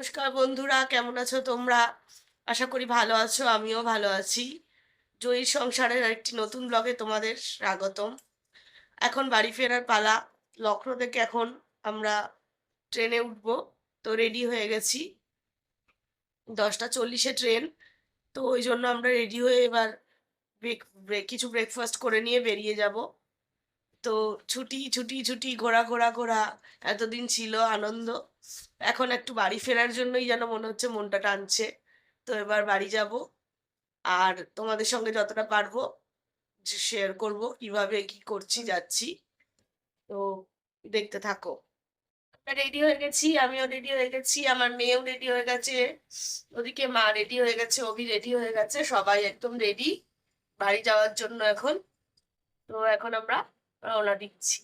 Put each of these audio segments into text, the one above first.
নমস্কার বন্ধুরা, কেমন আছো তোমরা? আশা করি ভালো আছো, আমিও ভালো আছি। জয়ীর সংসারের একটি নতুন ব্লগে তোমাদের স্বাগতম। এখন বাড়ি ফেরার পালা লখনৌ থেকে এখন আমরা ট্রেনে উঠব, তো রেডি হয়ে গেছি। দশটা চল্লিশে ট্রেন, তো ওই জন্য আমরা রেডি হয়ে এবার ব্রেক কিছু ব্রেকফাস্ট করে নিয়ে বেরিয়ে যাব। তো ছুটি ছুটি ছুটি, ঘোরা ঘোরা ঘোরা, এতদিন ছিল আনন্দ। এখন একটু বাড়ি ফেরার জন্যই যেন মনে হচ্ছে মনটা টানছে। তো এবার বাড়ি যাব। আর তোমাদের সঙ্গে যতটা পারব শেয়ার করব কীভাবে কি করছি যাচ্ছি। তো দেখতে থাকো। রেডি হয়ে গেছি আমিও রেডি হয়ে গেছি আমার মেয়েও রেডি হয়ে গেছে ওদিকে মা রেডি হয়ে গেছে অভি রেডি হয়ে গেছে সবাই একদম রেডি বাড়ি যাওয়ার জন্য এখন। তো এখন আমরা রওনা দিচ্ছি।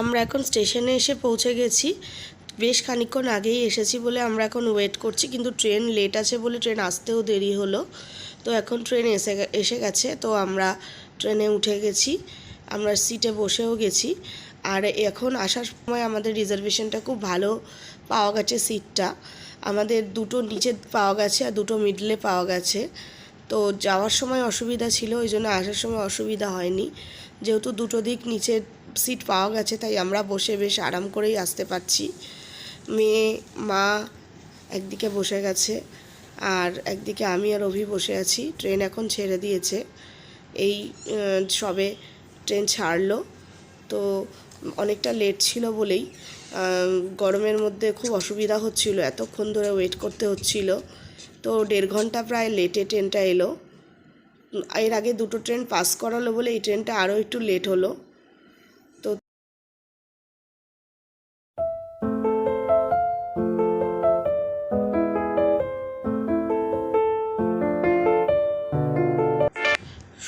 আমরা এখন স্টেশনে এসে পৌঁছে গেছি। বেশ খানিকক্ষণ আগেই এসেছি বলে আমরা এখন ওয়েট করছি, কিন্তু ট্রেন লেট আছে বলে ট্রেন আসতেও দেরি হলো। তো এখন ট্রেন এসে এসে গেছে, তো আমরা ট্রেনে উঠে গেছি। আমরা সিটে বসেও গেছি। আর এখন আসার সময় আমাদের রিজার্ভেশনটা খুব ভালো পাওয়া গেছে সিটটা আমাদের দুটো নিচে পাওয়া গেছে আর দুটো মিডলে পাওয়া গেছে। তো যাওয়ার সময় অসুবিধা ছিল, ওই জন্য আসার সময় অসুবিধা হয়নি। যেহেতু দুটো দিক নিচে সিট পাওয়া গেছে, তাই আমরা বসে বেশ আরাম করেই আসতে পারছি। মেয়ে, মা একদিকে বসে গেছে আর একদিকে আমি আর অভি বসে আছি। ট্রেন এখন ছেড়ে দিয়েছে। এই সবে ট্রেন ছাড়লো। তো অনেকটা লেট ছিল বলেই গরমের মধ্যে খুব অসুবিধা হচ্ছিল, এতক্ষণ ধরে ওয়েট করতে হচ্ছিল। তো দেড় ঘণ্টা প্রায় লেটে ট্রেনটা এলো। এর আগে দুটো ট্রেন পাস করালো বলে এই ট্রেনটা আরও একটু লেট হলো।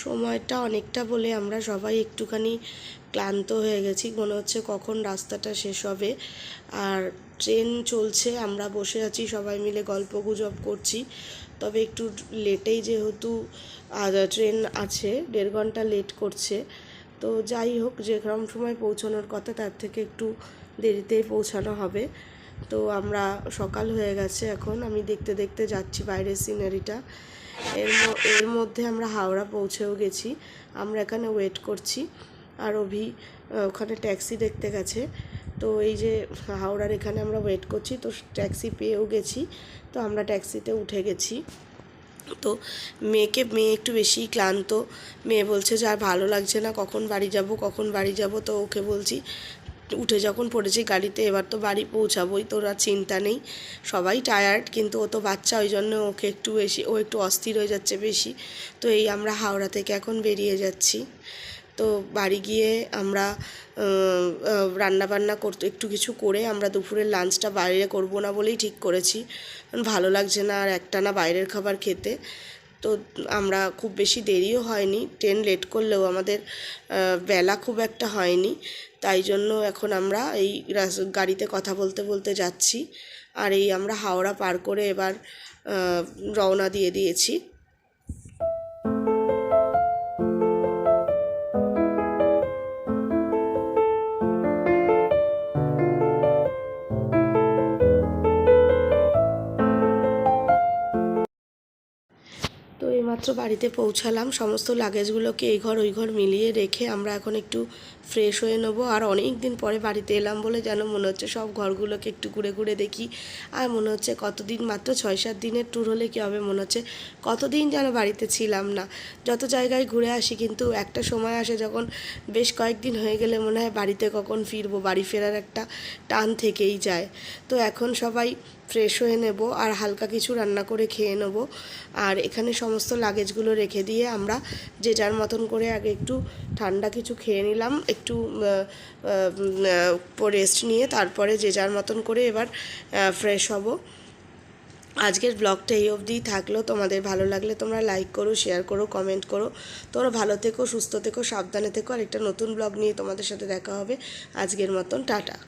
সময়টা অনেকটা বলে আমরা সবাই একটুখানি ক্লান্ত হয়ে গেছি। মনে হচ্ছে কখন রাস্তাটা শেষ হবে। আর ট্রেন চলছে, আমরা বসে আছি, সবাই মিলে গল্প গুজব করছি। তবে একটু লেটেই যেহেতু ট্রেন আছে, দেড় ঘণ্টা লেট করছে। তো যাই হোক, যেরকম সময় পৌঁছানোর কথা, তার থেকে একটু দেরিতেই পৌঁছানো হবে। তো আমরা সকাল হয়ে গেছে এখন। আমি দেখতে দেখতে যাচ্ছি বাইরের সিনারিটা এর এর মধ্যে আমরা হাওড়া পৌঁছেও গেছি। আমরা এখানে ওয়েট করছি। আর অভি ওখানে ট্যাক্সি দেখতে গেছে। তো এই যে হাওড়ার এখানে আমরা ওয়েট করছি, তো ট্যাক্সি পেয়েও গেছি। তো আমরা ট্যাক্সিতে উঠে গেছি। তো মেয়েকে, মেয়ে একটু বেশি ক্লান্ত। মেয়ে বলছে, যে আর ভালো লাগছে না, কখন বাড়ি যাব, কখন বাড়ি যাব? তো ওকে বলছি উঠে যখন পড়েছি গাড়িতে, এবার তো বাড়ি পৌঁছাবোই, তোর আর চিন্তা নেই। সবাই টায়ার্ড কিন্তু ও তো বাচ্চা, ওই জন্য ওকে একটু বেশি, ও একটু অস্থির হয়ে যাচ্ছে বেশি। তো এই আমরা হাওড়া থেকে এখন বেরিয়ে যাচ্ছি। তো বাড়ি গিয়ে আমরা রান্না বান্না করতে, একটু কিছু করে আমরা দুপুরের লাঞ্চটা বাইরে করব না বলেই ঠিক করেছি। ভালো লাগছে না আর একটানা বাইরের খাবার খেতে। তো আমরা খুব বেশি দেরিও হয়নি। ট্রেন লেট করলেও আমাদের বেলা খুব একটা হয়নি। তাই জন্য এখন আমরা এই গাড়িতে কথা বলতে বলতে যাচ্ছি। আর এই আমরা হাওড়া পার করে এবার রওনা দিয়ে দিয়েছি। এইমাত্র বাড়িতে পৌঁছালাম, সমস্ত লাগেজগুলোকে এই ঘর, ওই ঘর মিলিয়ে রেখে আমরা এখন একটু ফ্রেশ হয়ে নেব। আর অনেক দিন পরে বাড়িতে এলাম বলে যেন মনে হচ্ছে সব ঘরগুলোকে একটু ঘুরে ঘুরে দেখি। আর মনে হচ্ছে কতদিন, মাত্র ছয় সাত দিনের ট্যুর হলে কী হবে? মনে হচ্ছে কতদিন যেন বাড়িতে ছিলাম না। যত জায়গায় ঘুরে আসি কিন্তু একটা সময় আসে যখন বেশ কয়েকদিন হয়ে গেলে মনে হয় বাড়িতে কখন ফিরবো, বাড়ি ফেরার একটা টান থেকেই যায়। তো এখন সবাই ফ্রেশ হয়ে নেব আর হালকা কিছু রান্না করে খেয়ে নেব। আর এখানে সমস্ত লাগেজগুলো রেখে দিয়ে আমরা যে যার মতন করে আগে একটু ঠান্ডা কিছু খেয়ে নিলাম, একটু রেস্ট নিয়ে তারপরে যে যার মতন করে এবার ফ্রেশ হব। আজকের ব্লগটা এই অবধিই থাকল। তোমাদের ভালো লাগলে তোমরা লাইক করো শেয়ার করো কমেন্ট করো। তোমরা ভালো থেকো, সুস্থ থেকো, সাবধানে থেকো। আর একটা নতুন ব্লগ নিয়ে তোমাদের সাথে দেখা হবে। আজকের মতন টাটা।